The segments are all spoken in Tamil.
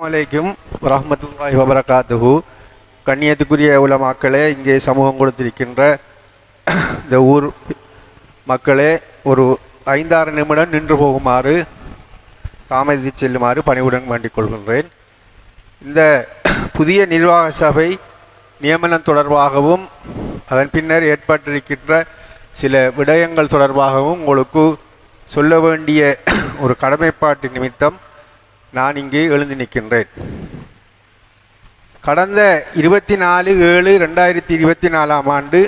வலைக்கும் வரஹ்மத்துல்லாஹி வபரகாத்துஹு கண்ணியத்துக்குரிய உலமாக்களே இங்கே சமூகம் கொடுத்திருக்கின்ற இந்த ஊர் மக்களே ஒரு ஐந்தாறு நிமிடம் நின்று போகுமாறு தாமதித்து செல்லுமாறு பணிவுடன் வேண்டிக் கொள்கின்றேன். இந்த புதிய நிர்வாக சபை நியமனம் தொடர்பாகவும் அதன் பின்னர் ஏற்பட்டிருக்கின்ற சில விடயங்கள் தொடர்பாகவும் உங்களுக்கு சொல்ல வேண்டிய ஒரு கடமைப்பாட்டு நிமித்தம் நான் இங்கே எழுந்து நிற்கின்றேன். கடந்த இருபத்தி நாலு ஏழு ரெண்டாயிரத்தி இருபத்தி நாலாம் ஆண்டு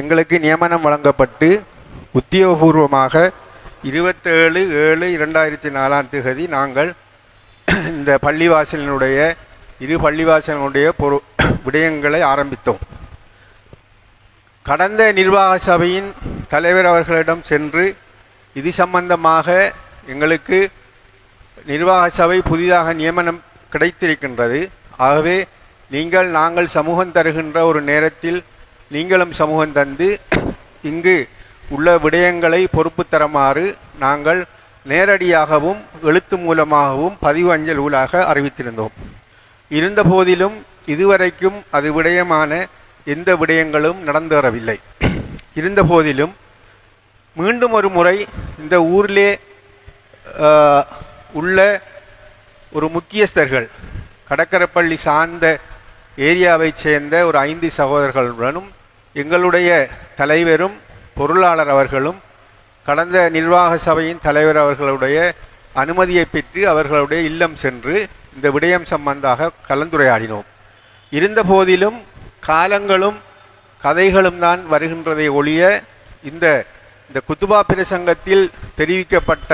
எங்களுக்கு நியமனம் வழங்கப்பட்டு உத்தியோகபூர்வமாக இருபத்தேழு ஏழு இரண்டாயிரத்தி நாலாம் தேதி நாங்கள் இந்த பள்ளிவாசலினுடைய இரு பள்ளிவாசலினுடைய பொரு விடயங்களை ஆரம்பித்தோம். கடந்த நிர்வாக சபையின் தலைவர் அவர்களிடம் சென்று இது சம்பந்தமாக எங்களுக்கு நிர்வாக சபை புதிதாக நியமனம் கிடைத்திருக்கின்றது. ஆகவே நீங்கள் நாங்கள் சமூகம் தருகின்ற ஒரு நேரத்தில் நீங்களும் சமூகம் தந்து இங்கு உள்ள விடயங்களை பொறுப்பு தருமாறு நாங்கள் நேரடியாகவும் எழுத்து மூலமாகவும் பதிவு அஞ்சல் ஊடாக அறிவித்திருந்தோம். இருந்தபோதிலும் இதுவரைக்கும் அது விடயமான எந்த விடயங்களும் நடந்தேறவில்லை. வரவில்லை இருந்தபோதிலும் மீண்டும் ஒரு முறை இந்த ஊரிலே உள்ள ஒரு முக்கியஸ்தர்கள் கடற்கரைப்பள்ளி சார்ந்த ஏரியாவைச் சேர்ந்த ஒரு ஐந்து சகோதரர்களுடனும் எங்களுடைய தலைவரும் பொருளாளர் அவர்களும் கடந்த நிர்வாக சபையின் தலைவர் அவர்களுடைய அனுமதியை பெற்று அவர்களுடைய இல்லம் சென்று இந்த விடயம் சம்பந்தாக கலந்துரையாடினோம். இருந்த போதிலும் காலங்களும் கதைகளும் தான் வருகின்றதை ஒழிய இந்த இந்த குத்துபா பிரசங்கத்தில் தெரிவிக்கப்பட்ட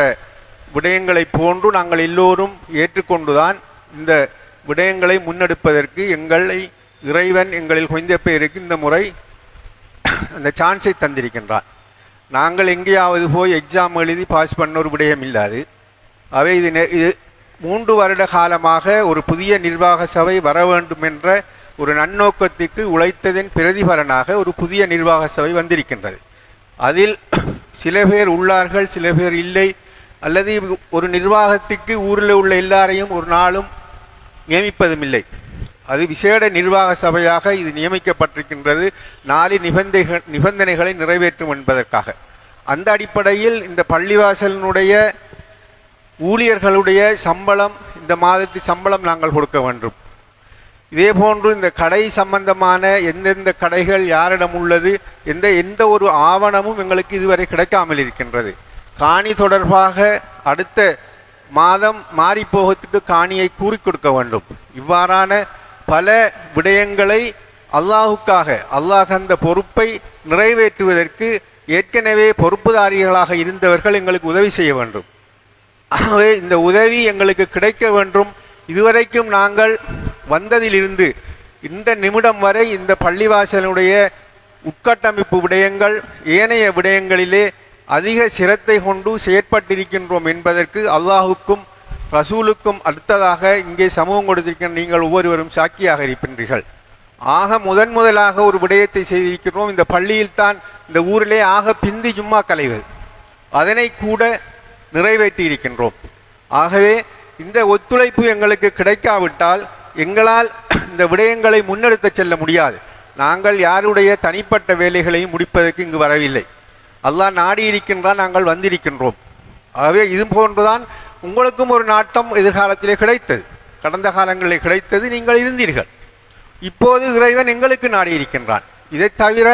விடயங்களை போன்று நாங்கள் எல்லோரும் ஏற்றுக்கொண்டுதான் இந்த விடயங்களை முன்னெடுப்பதற்கு எங்களை இறைவன் எங்களில் கொஞ்ச பேருக்கு இந்த முறை அந்த சான்ஸை தந்திருக்கின்றான் நாங்கள் எங்கேயாவது போய் எக்ஸாம் எழுதி பாஸ் பண்ண ஒரு விடயம் இல்லாது. அவை இது இது மூன்று வருட காலமாக ஒரு புதிய நிர்வாக சபை வர வேண்டும் என்ற ஒரு நன்னோக்கத்திற்கு உழைத்ததின் பிரதிபலனாக ஒரு புதிய நிர்வாக சபை வந்திருக்கின்றது. அதில் சில பேர் உள்ளார்கள் சில பேர் இல்லை. அல்லது ஒரு நிர்வாகத்துக்கு ஊரில் உள்ள எல்லாரையும் ஒரு நாளும் நியமிப்பதும் இல்லை அது விசேட நிர்வாக சபையாக இது நியமிக்கப்பட்டிருக்கின்றது. நாலு நிபந்தைகள் நிபந்தனைகளை நிறைவேற்றும் என்பதற்காக. அந்த அடிப்படையில் இந்த பள்ளிவாசலினுடைய ஊழியர்களுடைய சம்பளம் இந்த மாதத்து சம்பளம் நாங்கள் கொடுக்க வேண்டும். இதே போன்று இந்த கடை சம்பந்தமான எந்தெந்த கடைகள் யாரிடம் உள்ளது எந்த எந்த ஒரு ஆவணமும் எங்களுக்கு இதுவரை கிடைக்காமல் இருக்கின்றது. காணி தொடர்பாக அடுத்த மாதம் மாறிப்போகத்துக்கு காணியை கூறி கொடுக்க வேண்டும். இவ்வாறான பல விடயங்களை அல்லாஹுக்காக அல்லாஹ் தந்த பொறுப்பை நிறைவேற்றுவதற்கு ஏற்கனவே பொறுப்புதாரிகளாக இருந்தவர்கள் எங்களுக்கு உதவி செய்ய வேண்டும். ஆகவே இந்த உதவி எங்களுக்கு கிடைக்க வேண்டும். இதுவரைக்கும் நாங்கள் வந்ததிலிருந்து இந்த நிமிடம் வரை இந்த பள்ளிவாசலுடைய உட்கட்டமைப்பு விடயங்கள் ஏனைய விடயங்களிலே அதிக சிரத்தை கொண்டு செயற்பட்டிருக்கின்றோம் என்பதற்கு அல்லாஹுக்கும் ரசூலுக்கும் அடுத்ததாக இங்கே சமூகம் கொடுத்திருக்கிற நீங்கள் ஒவ்வொருவரும் சாக்கியாக இருக்கின்றீர்கள் ஆக முதன் முதலாக ஒரு விடயத்தை செய்திருக்கிறோம் இந்த பள்ளியில்தான் இந்த ஊரிலே ஆக பிந்தி ஜும்மா கலைவது அதனை கூட நிறைவேற்றி இருக்கின்றோம். ஆகவே இந்த ஒத்துழைப்பு எங்களுக்கு கிடைக்காவிட்டால் எங்களால் இந்த விடயங்களை முன்னெடுத்து செல்ல முடியாது. நாங்கள் யாருடைய தனிப்பட்ட வேலைகளையும் முடிப்பதற்கு இங்கு வரவில்லை. அல்லாஹ் நாடி இருக்கின்றான் நாங்கள் வந்திருக்கின்றோம். ஆகவே இது போன்றுதான் உங்களுக்கும் ஒரு நாட்டம் எதிர்காலத்திலே கிடைத்தது. கடந்த காலங்களில் கிடைத்தது நீங்கள் இருந்தீர்கள். இப்போது இறைவன் எங்களுக்கு நாடி இருக்கின்றான் இதை தவிர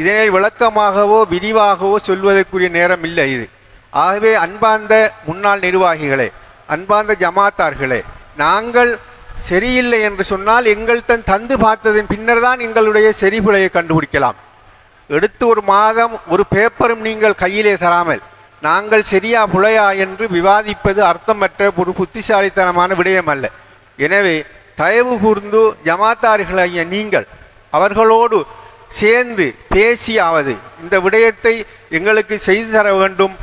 இதனை விளக்கமாகவோ விரிவாகவோ சொல்வதற்குரிய நேரம் இல்லை இது. ஆகவே அன்பார்ந்த முன்னாள் நிர்வாகிகளே அன்பார்ந்த ஜமாத்தார்களே நாங்கள் சரியில்லை என்று சொன்னால் எங்கள்தன் தந்து பார்த்ததன் பின்னர் தான் எங்களுடைய செறிகுலையை கண்டுபிடிக்கலாம். எடுத்து ஒரு மாதம் ஒரு பேப்பரும் நீங்கள் கையிலே தராமல் நாங்கள் சரியா புலையா? என்று விவாதிப்பது அர்த்தமற்ற ஒரு புத்திசாலித்தனமான விடயம் அல்ல எனவே தயவு கூர்ந்து ஜமாத்தார்களாகிய நீங்கள் அவர்களோடு சேர்ந்து பேசியாவது இந்த விடயத்தை எங்களுக்கு செய்து தர வேண்டும்.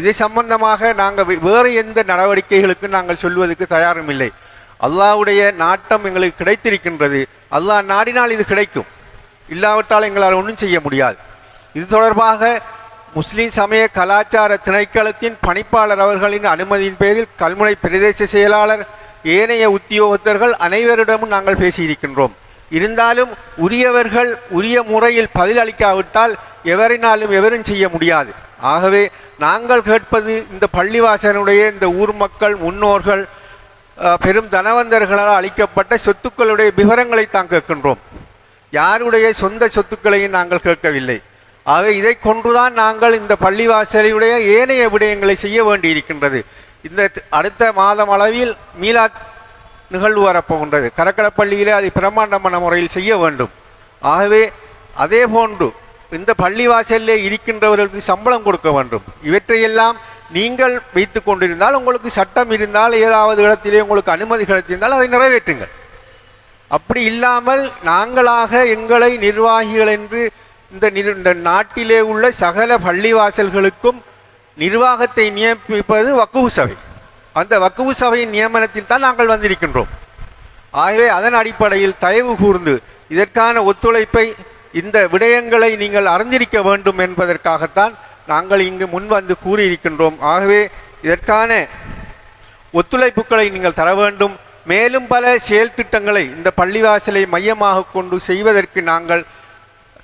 இது சம்பந்தமாக நாங்கள் வேறு எந்த நடவடிக்கைகளுக்கு நாங்கள் சொல்வதற்கு தயாரும் இல்லை. அல்லாவுடைய நாட்டம் எங்களுக்கு கிடைத்திருக்கின்றது. அல்லாஹ் நாடினால் இது கிடைக்கும். இல்லாவிட்டால் எங்களால் ஒன்றும் செய்ய முடியாது. இது தொடர்பாக முஸ்லிம் சமய கலாச்சார திணைக்களத்தின் பணிப்பாளர் அவர்களின் அனுமதியின் பேரில் கல்முனை பிரதேச செயலாளர் ஏனைய உத்தியோகத்தர்கள் அனைவரிடமும் நாங்கள் பேசியிருக்கின்றோம். இருந்தாலும் உரியவர்கள் உரிய முறையில் பதிலளிக்காவிட்டால் எவரினாலும் எவரும் செய்ய முடியாது. ஆகவே நாங்கள் கேட்பது இந்த பள்ளிவாசனுடைய இந்த ஊர் மக்கள் முன்னோர்கள் பெரும் தனவந்தர்களால் அளிக்கப்பட்ட சொத்துக்களுடைய விவரங்களை தான் கேட்கின்றோம். யாருடைய சொந்த சொத்துக்களையும் நாங்கள் கேட்கவில்லை. ஆகவே இதை கொன்றுதான் நாங்கள் இந்த பள்ளிவாசலுடைய ஏனைய விடயங்களை செய்ய வேண்டியிருக்கின்றது. இந்த அடுத்த மாதம் அளவில் மீலா நிகழ்வு வரப்போகின்றது. கரக்கடப்பள்ளியிலே அதை பிரம்மாண்டமான முறையில் செய்ய வேண்டும். ஆகவே அதே போன்று இந்த பள்ளிவாசலிலே இருக்கின்றவர்களுக்கு சம்பளம் கொடுக்க வேண்டும். இவற்றையெல்லாம் நீங்கள் வைத்து கொண்டிருந்தால் உங்களுக்கு சட்டம் இருந்தால் ஏதாவது இடத்திலே உங்களுக்கு அனுமதி கிடைத்திருந்தால் அதை நிறைவேற்றுங்கள். அப்படி இல்லாமல் நாங்களாக எங்களை நிர்வாகிகள் என்று இந்த இந்த நாட்டிலே உள்ள சகல பள்ளிவாசல்களுக்கும் நிர்வாகத்தை நியமிப்பது வக்குவு சபை. அந்த வக்குவு சபையின் நியமனத்தில் தான் நாங்கள் வந்திருக்கின்றோம். ஆகவே அதன் அடிப்படையில் தயவு கூர்ந்து இதற்கான ஒத்துழைப்பை இந்த விடயங்களை நீங்கள் அறிந்திருக்க வேண்டும் என்பதற்காகத்தான் நாங்கள் இங்கு முன் வந்து கூறியிருக்கின்றோம். ஆகவே இதற்கான ஒத்துழைப்புகளை நீங்கள் தர வேண்டும். மேலும் பல செயல் திட்டங்களை இந்த பள்ளிவாசலை மையமாக கொண்டு செய்வதற்கு நாங்கள்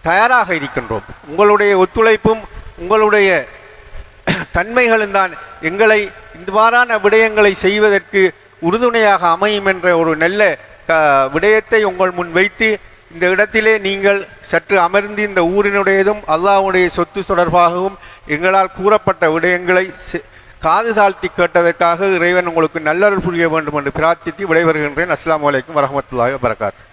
தயாராக இருக்கின்றோம். உங்களுடைய ஒத்துழைப்பும் உங்களுடைய தன்மைகளும் தான் எங்களை இவ்வாறான விடயங்களை செய்வதற்கு உறுதுணையாக அமையும் என்ற ஒரு நல்ல விடயத்தை உங்கள் முன் வைத்து இந்த இடத்திலே நீங்கள் சற்று அமர்ந்து இந்த ஊரினுடையதும் அல்லாஹ்வுடைய சொத்து தொடர்பாகவும் எங்களால் கூறப்பட்ட விடயங்களை செ- காது தாழ்த்தி கேட்டதற்காக இறைவன் உங்களுக்கு நல்லருள் புரிய வேண்டும் என்று பிரார்த்தித்து விடைபெறுகின்றேன். அஸ்லாம் அலைக்கும் வரஹ்மத்துல்லாஹி வரகாத்து